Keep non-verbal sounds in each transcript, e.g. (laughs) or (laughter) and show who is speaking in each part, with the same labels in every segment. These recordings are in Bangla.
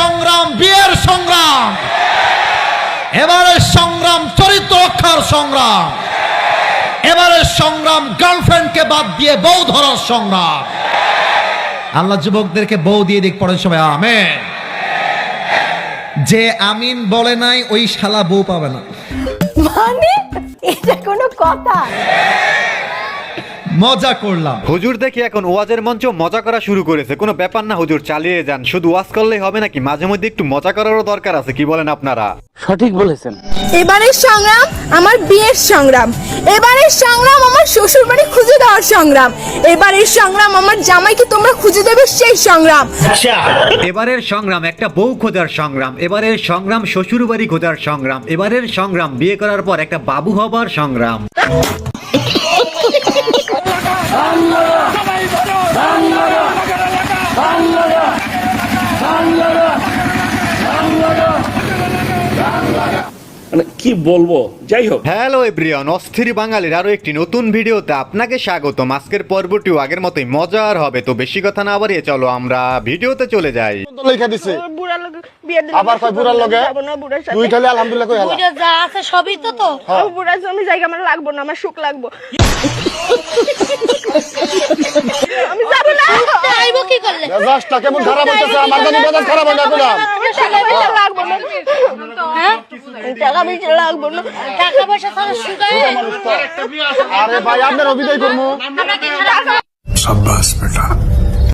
Speaker 1: সংগ্রাম, বিয়ের সংগ্রাম। এবারের সংগ্রাম, চরিত্র রক্ষার সংগ্রাম। এবারের সংগ্রাম, গার্লফ্রেন্ডকে বাদ দিয়ে বউ ধরার সংগ্রাম। আল্লাহ যুবকদেরকে বউ দিয়ে দিক পড়েন সবাই, আমেন। যে আমিন বলে নাই, ওই শালা বউ পাবে না।
Speaker 2: মানে? এটা কোনো কথা।
Speaker 1: মজা করলাম।
Speaker 3: হুজুর দেখি এখন ওয়াজের মঞ্চ মজা করা শুরু করেছে। কোনো ব্যাপার না হুজুর চালিয়ে যান। শুধু ওয়াজ করলেই হবে নাকি? মাঝে মধ্যে একটু মজা করারও দরকার আছে কি বলেন আপনারা?
Speaker 4: সঠিক বলেছেন।
Speaker 2: এবারের সংগ্রাম আমার বিয়ের সংগ্রাম। এবারের সংগ্রাম আমার শ্বশুর বাড়ি খুঁজে দেওয়ার সংগ্রাম। এবারের সংগ্রাম আমার জামাইকে তোমরা খুঁজে দেবে সেই সংগ্রাম।
Speaker 3: এবারের সংগ্রাম একটা বউ খোঁজার সংগ্রাম এবারের সংগ্রাম শ্বশুর বাড়ি খোঁজার সংগ্রাম এবারের সংগ্রাম বিয়ে করার পর একটা বাবু হবার সংগ্রাম।
Speaker 4: মানে কি বলব? যাই হোক
Speaker 3: হ্যালো এভরিওয়ান অস্থির বাঙালির আরও একটি নতুন ভিডিওতে আপনাকে স্বাগতম। আজকের পর্বটিও আগের মতোই মজার হবে তো বেশি কথা না বাড়িয়ে চলো আমরা ভিডিওতে চলে যাই।
Speaker 5: লেখা দিছে।
Speaker 6: বিয়ে দিলে
Speaker 5: আবার কয় বুড়ার লগে? তুই খালি আলহামদুলিল্লাহ কই হালা?
Speaker 7: বুঝে যা আছে সবই তো তো।
Speaker 6: ও বুড়ার জমি জায়গা আমার লাগবো না আমার সুখ লাগবো। আমি যাব না।
Speaker 7: আইব কি করলে?
Speaker 5: মেজাজটা কেমন খারাপ হইতেছে? আমার জানি মেজাজ খারাপ হয় না।
Speaker 6: লাগবো
Speaker 7: হ্যাঁ?
Speaker 6: পয়সা লাগবো না।
Speaker 7: টাকা পয়সা ছাড়া সুগায়
Speaker 5: আরে ভাই আপনার অভিনয় করব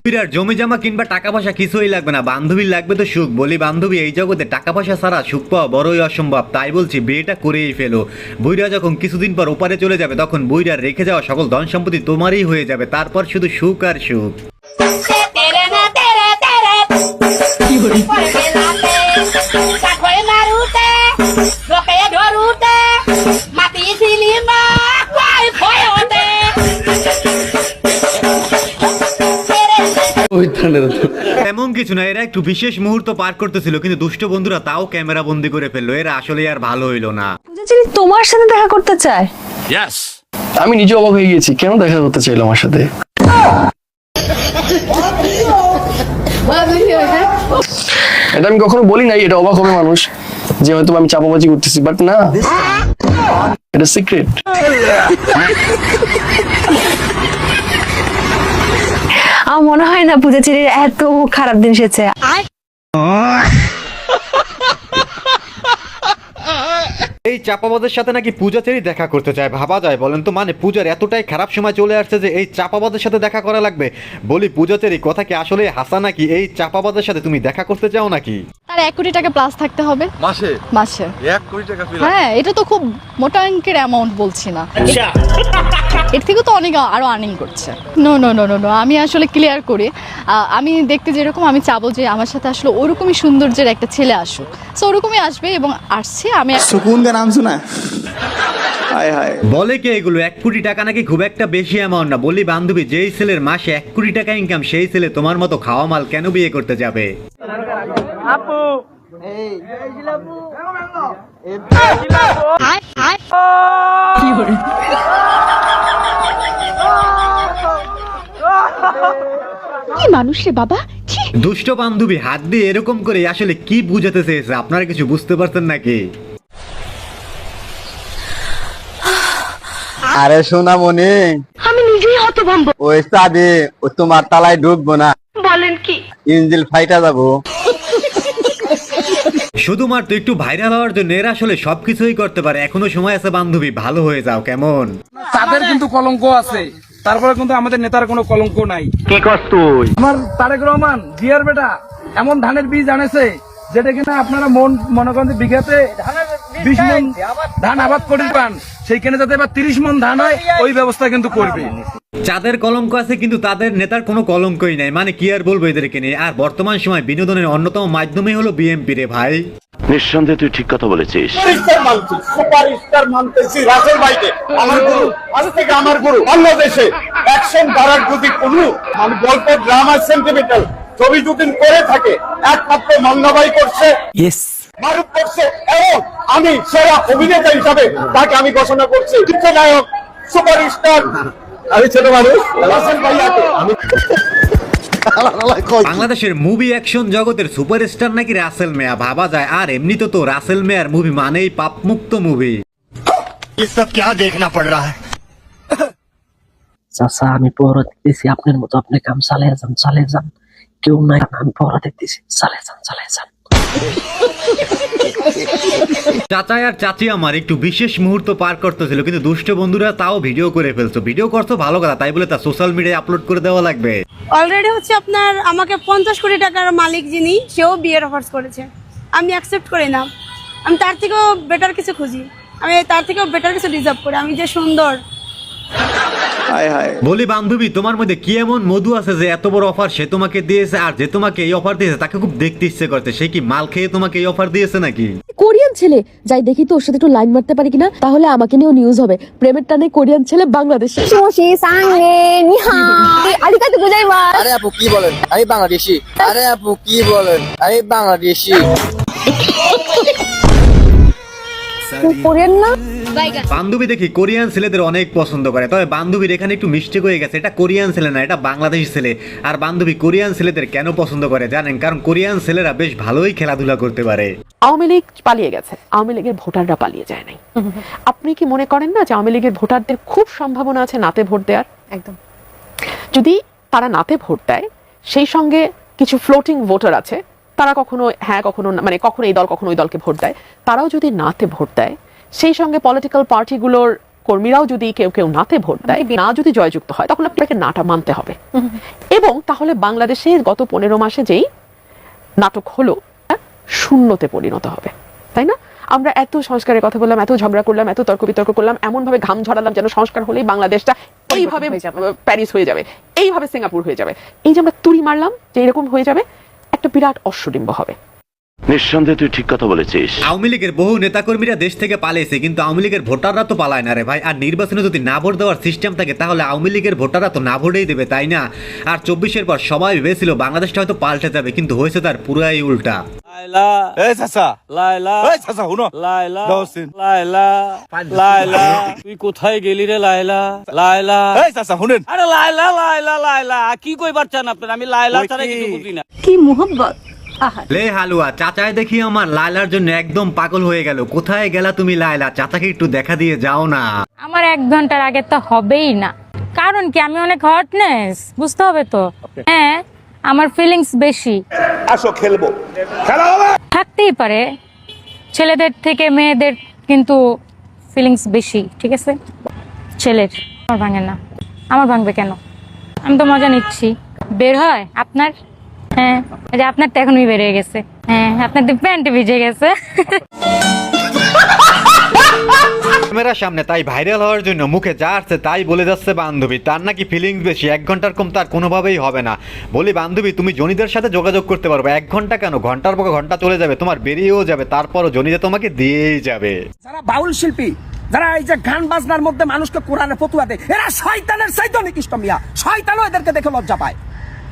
Speaker 3: বিরাট জমি জমা কিংবা টাকা পয়সা কিছুই লাগবে না। বান্ধবীর লাগবে তো সুখ। বলি বান্ধবী এই জগতে টাকা পয়সা ছাড়া সুখ পাওয়া বড়ই অসম্ভব। তাই বলছি বিয়েটা করেই ফেলো। বইরা যখন কিছুদিন পর ওপারে চলে যাবে তখন বইরার রেখে যাওয়া সকল ধন সম্পত্তি তোমারই হয়ে যাবে। তারপর শুধু সুখ আর সুখ। কিছু না এরা একটু বিশেষ মুহূর্ত পার করতেছিল কিন্তু দুষ্ট বন্ধুরা তাও ক্যামেরা বন্দি করে ফেলল এরা আসলে আর ভালো হইল না।
Speaker 2: যদি তোমার সাথে দেখা করতে চায়।
Speaker 8: আমি নিজে অবাক হয়ে গেছি কেন দেখা করতে চাইলো আমার সাথে? এটা আমি কখনো বলি নাই এটা অবাক হবে মানুষ যে হয়তো আমি চাপাবাজি করতেছি বাট না। এটা সিক্রেট
Speaker 2: আমার মনে হয় না পূজাচিরির এত খারাপ দিন এসেছে। (laughs) (laughs)
Speaker 3: এই চাপাবাদের সাথে নাকি পূজাচেরি দেখা করতে চায়। ভাবা যায় বলেন তো মানে পূজার এতটাই খারাপ সময় চলে আসছে যে এই চাপাবাদের সাথে দেখা করা লাগবে। বলি পূজাচেরি কথা কি আসলে হাসা নাকি এই চাপাবাদের সাথে তুমি দেখা করতে চাও নাকি?
Speaker 9: তার এক কোটি টাকা প্লাস থাকতে হবে।
Speaker 5: মাসে?
Speaker 9: মাসে।
Speaker 5: এক কোটি টাকা
Speaker 9: হ্যাঁ এটা তো খুব মোটা অঙ্কের অ্যামাউন্ট বলছি না। আচ্ছা। এর থেকে তো অনেক আরও আর্নিং করছে। No no no no no আমি আসলে ক্লিয়ার করি। আমি দেখতে যেরকম আমি চাবো যে আমার সাথে আসলে ওরকমই সৌন্দর্যের একটা ছেলে আসুক। সো ওরকমই আসবে এবং আসছে আমি
Speaker 10: সুকুন নাম শোনা
Speaker 3: বলে কে এগুলো? এক কোটি টাকা নাকি খুব একটা বেশি অ্যামাউন্ট না। বলি বান্ধবী যেই ছেলের মাসে এক কোটি টাকা ইনকাম সেই ছেলে তোমার মতো খাওয়া মাল কেন বিয়ে করতে যাবে?
Speaker 9: আপু। কি বাবা?
Speaker 3: দুষ্ট বান্ধবী হাত দিয়ে এরকম করে আসলে কি বুঝাতে চেয়েছে? আপনারা কিছু বুঝতে পারছেন নাকি?
Speaker 10: আরে সোনা মনে।
Speaker 7: আমি নিজেই হতভম্ব।
Speaker 10: ওই চাবি ও তোমার তালায় ঢুকবো না।
Speaker 7: বলেন কি?
Speaker 10: ইঞ্জিল ফাইটা যাব।
Speaker 3: শুধুমাত্র একটু ভাইরাল হওয়ার জন্য এরা আসলে সবকিছুই করতে পারে। এখনও সময় আছে বান্ধবী ভালো হয়ে যাও কেমন?
Speaker 4: তাদের কিন্তু কলঙ্ক আছে। তারপরে কিন্তু আমাদের নেতার কোনো কলঙ্ক নাই। কি কর তুই? আমার তারেক রহমান জিয়ার বেটা এমন ধানের বীজ আনেছে যেটা কিনা আপনারা মন মনে করেন যে বিঘাতে বিশ মন ধান আবাদ করে পান সেইখানে যাতে এবার তিরিশ মন ধান হয় ওই ব্যবস্থা কিন্তু করবে।
Speaker 3: যাদের কলঙ্ক আছে কিন্তু তাদের নেতার কোনো কলঙ্কই নাই। মানে কি আর বলব এদেরকে নিয়ে? আর বর্তমান সময় বিনোদনের অন্যতম মাধ্যমে হলো বিএমপি রে ভাই।
Speaker 11: নিঃসন্দেহে তুই ঠিক কথা বলেছিস।
Speaker 5: রাসেল ভাইকে আমার গুরু আজ থেকে আমার গুরু বাংলাদেশে অ্যাকশন ধারার যদি কোনো গল্প ড্রামা সেন্টিমেন্টাল ছবি শুটিং করে থাকে একমাত্র মান্না ভাই করছে। মারুফ করছে এবং আমি সেরা অভিনেতা হিসাবে তাকে আমি ঘোষণা করছি। চিত্রনায়ক সুপার স্টার আমি ছোট মানুষ। ভাইয়াকে। আমি
Speaker 3: বাংলাদেশের মুভি অ্যাকশন জগতের সুপারস্টার নাকি রাসেল মেয়া? ভাবা যায়। আর এমনিতে তো রাসেল মেয়ার মুভি মানেই পাপমুক্ত মুভি
Speaker 12: চাচা আমি পড়া দেখতেছি। আপনার মতো আপনি কাম চালিয়ে যান চালিয়ে যান। কেউ নাই আমি পড়া দেখতেছি। চালিয়ে যান চালিয়ে যান।
Speaker 3: চাচা আর চাচি আমার একটু বিশেষ মুহূর্ত পার করতেছিল, কিন্তু দুষ্ট বন্ধুরা তাও ভিডিও করে ফেলছো। ভিডিও করছ ভালো কথা, তাই বলে তা সোশ্যাল মিডিয়ায় আপলোড করে দেওয়া লাগবে।
Speaker 13: অলরেডি হচ্ছে আপনার আমাকে পঞ্চাশ কোটি টাকার মালিক যিনি, সেও বিয়ের অফার্স করেছে। আমি অ্যাকসেপ্ট করি না। আমি তার থেকেও বেটার কিছু খুঁজি। আমি তার থেকেও বেটার কিছু ডিজার্ভ করি। আমি যে সুন্দর
Speaker 10: হায় হায়।
Speaker 3: বলি বান্ধবী তোমার মধ্যে কি এমন মধু আছে যে এত বড় অফার সে তোমাকে দিয়েছে আর যে তোমাকে এই অফার দিয়েছে তাকে খুব দেখতে ইচ্ছে করতে সে কি মাল খেয়ে তোমাকে এই অফার দিয়েছে নাকি?
Speaker 14: কোরিয়ান ছেলে যাই দেখি তো ওর সাথে একটু লাইন মারতে পারি কিনা তাহলে আমাকে নিয়েও নিউজ হবে। প্রেমের টানে কোরিয়ান ছেলে বাংলাদেশে। নিহা।
Speaker 12: আরে আপু কি বলেন? আমি বাংলাদেশি। আরে আপু কি বলেন? আমি বাংলাদেশি।
Speaker 14: কোরিয়ান না?
Speaker 3: বান্ধবী দেখি কোরিয়ান ছেলেদের অনেক পছন্দ করে। তবে বান্ধবীর এখানে একটু মিস্টেক হয়ে গেছে। এটা কোরিয়ান ছেলে না এটা বাংলাদেশি ছেলে। আর বান্ধবী কোরিয়ান ছেলেদের কেন পছন্দ করে জানেন? কারণ কোরিয়ান ছেলেরা বেশ ভালোই খেলাধুলা করতে পারে।
Speaker 15: আওয়ামী লীগ পালিয়ে গেছে। আওয়ামী লীগের ভোটাররা পালিয়ে যায় নাই। আপনি কি মনে করেন না যে আওয়ামী লীগের ভোটারদের খুব সম্ভাবনা আছে নাতে ভোট দেওয়ার? একদম। যদি তারা নাতে ভোট দেয় সেই সঙ্গে কিছু ফ্লোটিং ভোটার আছে তারা কখনো হ্যাঁ কখনো মানে কখনো এই দল কখনো ওই দলকে ভোট দেয়। তারাও যদি নাতে ভোট দেয় সেই সঙ্গে পলিটিক্যাল পার্টিগুলোর কর্মীরাও যদি কেউ কেউ নাতে ভোট দেয় না যদি জয়যুক্ত হয় তখন আপনাকে নাটা মানতে হবে। এবং তাহলে বাংলাদেশে গত পনেরো মাসে যেই নাটক হলো হ্যাঁ, শূন্যতে পরিণত হবে। তাই না? আমরা এত সংস্কারের কথা বললাম এত ঝগড়া করলাম এত তর্ক বিতর্ক করলাম এমন ভাবে ঘাম ঝরালাম যেন সংস্কার হলেই বাংলাদেশটা এইভাবে প্যারিস হয়ে যাবে এইভাবে সিঙ্গাপুর হয়ে যাবে। এই যে আমরা তুড়ি মারলাম যে এরকম হয়ে যাবে একটা বিরাট অশ্বডিম্ব হবে।
Speaker 11: নিঃসন্দেহে তুই ঠিক কথা বলেছিস।
Speaker 3: আওয়ামী লীগের বহু নেতাকর্মীরা দেশ থেকে পালিয়েছে কিন্তু আওয়ামী লীগের ভোটাররা তো পালায় না রে ভাই। আর নির্বাচনে যদি না ভোট দেওয়ার সিস্টেম থাকে তাহলে আওয়ামী লীগের ভোটাররা তো না ভোটেই দেবে তাই না? আর চব্বিশের পর সবাই ভেবেছিল বাংলাদেশটা হয়তো পাল্টে যাবে কিন্তু হয়েছে তার পুরাই উল্টা।
Speaker 5: এই চাচা। লাইলা এই চাচা শুনো। লাইলা দশদিন লাইলা লাইলা
Speaker 16: তুই কোথায় গেলি রে লাইলা লাইলা
Speaker 5: এই চাচা শুনেন।
Speaker 16: আরে লাইলা লাইলা লাইলা কি কইবার চান আপনার? আমি লাইলা ছাড়া কিছু বুঝি না।
Speaker 13: কি মোহব্বত?
Speaker 3: লে হালুয়া চাচাই দেখি আমার লায়লার জন্য একদম পাগল হয়ে গেল। কোথায় গেলা তুমি লায়লা? চাচাকে একটু দেখা দিয়ে যাও না।
Speaker 15: আমার এক ঘণ্টার আগে তো হবেই না। কারণ কি? আমি অনেক হটনেস বুঝতে হবে তো? হ্যাঁ আমার ফিলিংস বেশি।
Speaker 5: আসো খেলব। খেলা হবে?
Speaker 15: থাকতেই পারে। ছেলেদের থেকে মেয়েদের কিন্তু ফিলিংস বেশি ঠিক আছে? ছেলের আমার ভাঙে না। আমার ভাঙবে কেন? আমি তো মজা নিচ্ছি। বের হয়? আপনার? হ্যাঁ যে আপনার তো এখনই বের হয়ে গেছে। হ্যাঁ আপনার তো প্যান্ট ভিজে গেছে।
Speaker 3: ক্যামেরার সামনে তাই ভাইরাল হওয়ার জন্য মুখে যা আসছে তাই বলে যাচ্ছে বান্ধবী। তার নাকি ফিলিংস বেশি এক ঘণ্টার কম তার কোনোভাবেই হবে না। বলি বান্ধবী তুমি জনিদের সাথে যোগাযোগ করতে পারবে। এক ঘণ্টা কেন? ঘণ্টার পর ঘণ্টা চলে যাবে তোমার বেরিয়েও যাবে তারপরও জনিদা তোমাকে দিয়েই যাবে।
Speaker 16: যারা বাউল শিল্পী যারা এই যে গান বাজনার মধ্যে মানুষকে কোরআনে ফতুয়া দেয় এরা শয়তানের চাইতো নিকৃষ্ট মিয়া। শয়তানও এদেরকে দেখে লজ্জা পায়।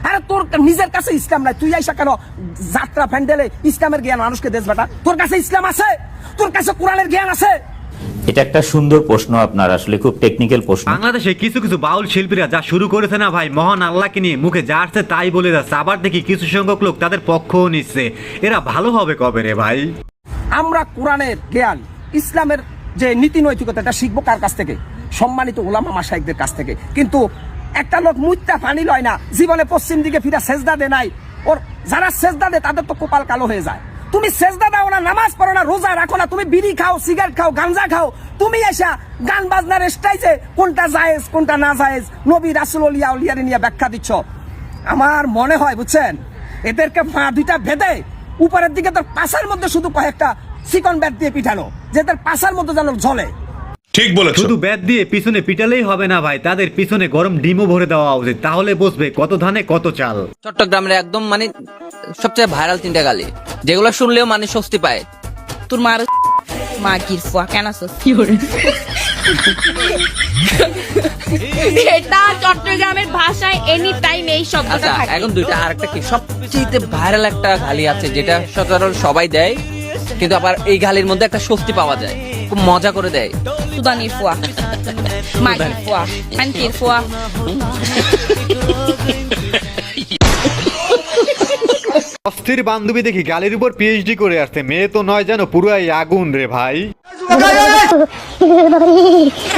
Speaker 16: আরে তোর নিজের কাছে ইসলাম নাই। তুই আইসা কেন যাত্রা প্যান্ডেলে ইসলামের জ্ঞান মানুষকে দেশ বেটা? তোর কাছে ইসলাম আছে? তোর কাছে কোরআনের জ্ঞান আছে?
Speaker 17: এটা একটা সুন্দর প্রশ্ন আপনার আসলে খুব টেকনিক্যাল প্রশ্ন।
Speaker 3: বাংলাদেশে কিছু কিছু বাউল শিল্পীরা যা শুরু করেছে না ভাই মহান আল্লাহকে নিয়ে মুখে যা আসছে তাই বলে যাচ্ছে। আবার দেখি কিছু সংখ্যক লোক তাদের পক্ষও নিচ্ছে। এরা ভালো হবে কবে রে ভাই?
Speaker 16: আমরা কোরআনের জ্ঞান ইসলামের যে নীতি নৈতিকতা এটা শিখব কার কাছ থেকে? সম্মানিত ওলামা মাসাইকদের কাছ থেকে। কিন্তু একটা লোক মুত্যা পানি লয় না, জীবনে পশ্চিম দিকে ফিরা সেজদা দে নাই। ওর যারা সেজদা দেয়, তাদের তো কপাল কালো হয়ে যায়। তুমি সেজদা দাও না, নামাজ পড়ো না, রোজা রাখো না, তুমি বিড়ি খাও, সিগারেট খাও, গাঞ্জা খাও, তুমি এসা গান বাজনার স্টাইজে কোনটা জায়েজ, কোনটা না জায়েজ, নবী রাসুল অলিয়া উলিয়ারে নিয়ে ব্যাখ্যা দিচ্ছ। আমার মনে হয়, বুঝছেন, এদেরকে পা দুইটা ভেদে উপরের দিকে তোর পাশার মধ্যে শুধু কয়েকটা চিকন ব্যাট দিয়ে পিঠানো যে তার পাশার মধ্যে যেন ঝলে।
Speaker 5: ঠিক বলেছ।
Speaker 3: শুধু ব্যাট দিয়ে পিছনে পিটালেই হবে না ভাই তাদের পিছনে গরম ডিমও ভরে দেওয়া উচিত। তাহলে বসবে কত ধানে কত চাল।
Speaker 12: চট্টগ্রামের একদম মানে সবচেয়ে ভাইরাল তিনটা গালি। যেগুলো শুনলেও মানে স্বস্তি পায়।
Speaker 13: তোর মার মা কি ফুয়া কেন এটা চট্টগ্রামের ভাষায় এনি টাইম এই শব্দটা
Speaker 12: আচ্ছা
Speaker 13: থাকে।
Speaker 12: এখন দুইটা আর একটা কি? সবচেয়ে ভাইরাল একটা গালি আছে যেটা সচরাচর সবাই দেয়। কিন্তু আবার এই গালির মধ্যে একটা স্বস্তি পাওয়া যায়। খুব মজা করে দেয়।
Speaker 13: সুদানির ফুয়া। মাগির ফুয়া। আন্টির ফুয়া।
Speaker 3: অস্থির বান্ধবী দেখি গালের উপর পিএইচডি করে আসছে। মেয়ে তো নয় জানো পুরাই আগুন রে ভাই।
Speaker 7: বাবারে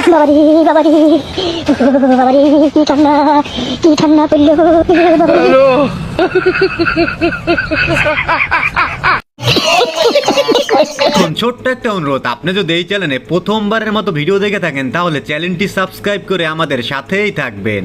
Speaker 7: বাবারে বাবারে বাবারে কি ঠান্ডা কি ঠান্ডা পড়ল। (laughs)
Speaker 3: এখন ছোট্ট একটা অনুরোধ, আপনি যদি এই চ্যানেলে প্রথমবারের মতো ভিডিও দেখে থাকেন, তাহলে চ্যানেলটি সাবস্ক্রাইব করে আমাদের সাথেই থাকবেন।